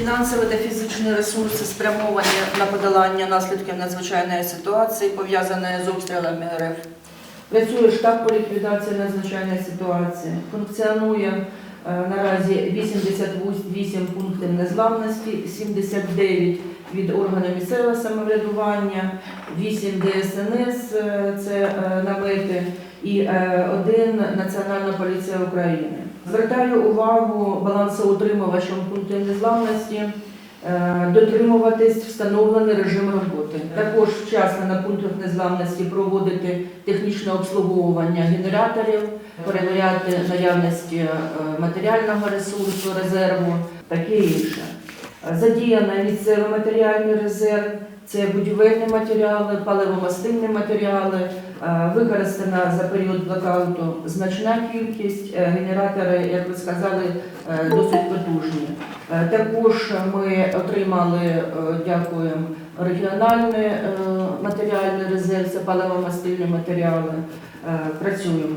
Фінансові та фізичні ресурси спрямовані на подолання наслідків надзвичайної ситуації, пов'язаної з обстрілами РФ. Працює штаб по ліквідації надзвичайної ситуації. Функціонує е, наразі 88 пунктів незламності, 79 від органів місцевого самоврядування, 8 ДСНС, е, це е, намети, і е, один Національна поліція України. Звертаю увагу балансоутримувачам пунктів незламності е, дотримуватись встановлений режим роботи. Також вчасно на пунктах незламності проводити технічне обслуговування генераторів, перевіряти наявності е, матеріального ресурсу, резерву, таке інше. Задіяно місцевий матеріальний резерв, це будівельні матеріали, паливомастильні матеріали, Е, Використана за період блокауту значна кількість Е, генератори, як ви сказали, е, досить потужні. Також ми отримали, дякуємо, регіональний матеріальний резерв, це паливомастильні матеріали. Працюємо.